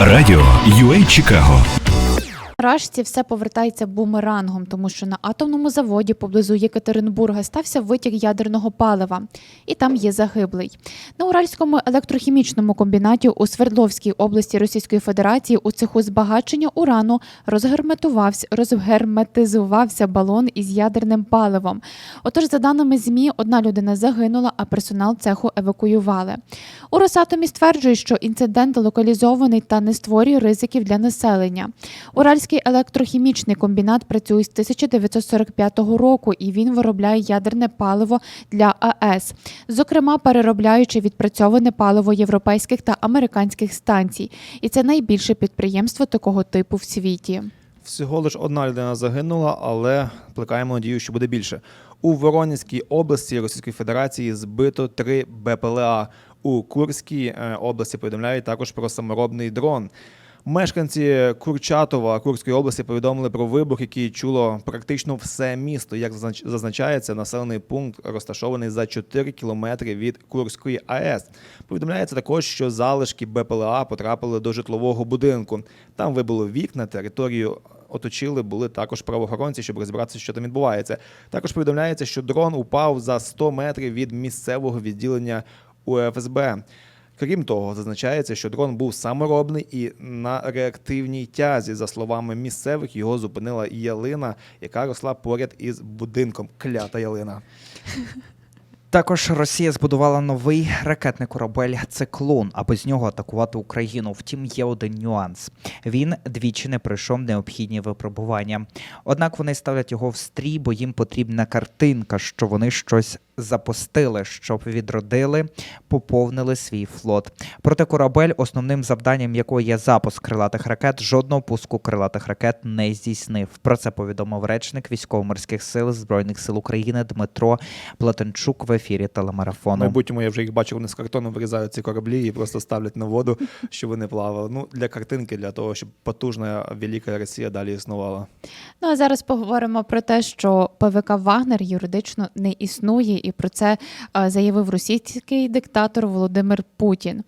Радіо UA Чикаго Рашці все повертається бумерангом, тому що на атомному заводі поблизу Єкатеринбурга стався витік ядерного палива, і там є загиблий. На Уральському електрохімічному комбінаті у Свердловській області Російської Федерації у цеху збагачення урану розгерметувався, розгерметизувався балон із ядерним паливом. Отож, за даними ЗМІ, одна людина загинула, а персонал цеху евакуювали. У Росатомі стверджують, що інцидент локалізований та не створює ризиків для населення. Уральський електрохімічний комбінат працює з 1945 року і він виробляє ядерне паливо для АЕС, зокрема переробляючи відпрацьоване паливо європейських та американських станцій. І це найбільше підприємство такого типу в світі. Всього лиш одна людина загинула, але плекаємо надію, що буде більше. У Воронезькій області Російської Федерації збито три БПЛА. У Курській е, області повідомляють також про саморобний дрон. Мешканці Курчатова Курської області повідомили про вибух, який чуло практично все місто. Як зазнач- зазначається, населений пункт розташований за 4 кілометри від Курської АЕС. Повідомляється також, що залишки БПЛА потрапили до житлового будинку. Там вибило вікна, територію оточили були також правоохоронці, щоб розібратися, що там відбувається. Також повідомляється, що дрон упав за 100 метрів від місцевого відділення УФСБ. Крім того, зазначається, що дрон був саморобний і на реактивній тязі. За словами місцевих, його зупинила ялина, яка росла поряд із будинком. Клята ялина. Також Росія збудувала новий ракетний корабель Циклон, аби з нього атакувати Україну. Втім, є один нюанс: він двічі не пройшов необхідні випробування. Однак вони ставлять його в стрій, бо їм потрібна картинка, що вони щось запустили, щоб відродили, поповнили свій флот. Проте корабель, основним завданням якого є запуск крилатих ракет, жодного пуску крилатих ракет не здійснив. Про це повідомив речник військово-морських сил збройних сил України Дмитро Платенчук в ефірі В телемарафону. майбутньому я вже їх бачив, вони з картону вирізають ці кораблі і просто ставлять на воду, щоб вони плавали. Ну для картинки, для того, щоб потужна велика Росія далі існувала. Ну а зараз поговоримо про те, що ПВК Вагнер юридично не існує, і про це е, заявив російський диктатор Володимир Путін.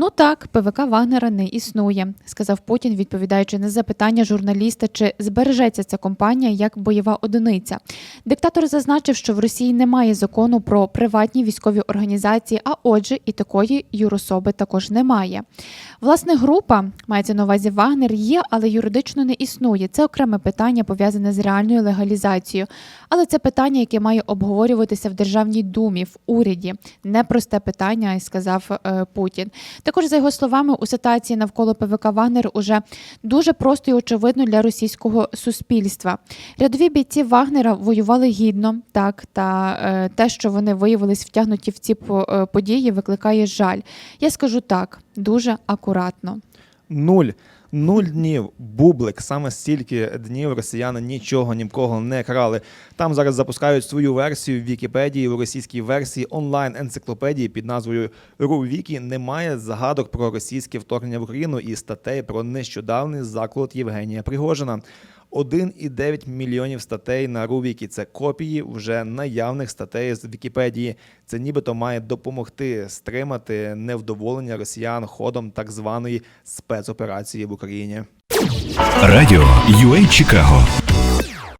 Ну так, ПВК Вагнера не існує, сказав Путін, відповідаючи на запитання журналіста, чи збережеться ця компанія як бойова одиниця. Диктатор зазначив, що в Росії немає закону про приватні військові організації, а отже, і такої юрособи також немає. Власне, група мається на увазі Вагнер є, але юридично не існує. Це окреме питання пов'язане з реальною легалізацією. Але це питання, яке має обговорюватися в Державній думі, в уряді. Непросте питання, сказав е, Путін. Також, за його словами, у ситуації навколо ПВК Вагнер уже дуже просто і очевидно для російського суспільства. Рядові бійці Вагнера воювали гідно, так та е, те, що вони виявились втягнуті в ці е, події, викликає жаль. Я скажу так, дуже акуратно. Нуль. Нуль днів. Бублик. Саме стільки днів росіяни нічого ні в кого не крали. Там зараз запускають свою версію в Вікіпедії. У російській версії онлайн енциклопедії під назвою РУВікі немає загадок про російське вторгнення в Україну і статей про нещодавний заклад Євгенія Пригожина. 1,9 мільйонів статей на Рувікі. Це копії вже наявних статей з Вікіпедії. Це нібито має допомогти стримати невдоволення росіян ходом так званої спецоперації в Україні. Радіо UA Чикаго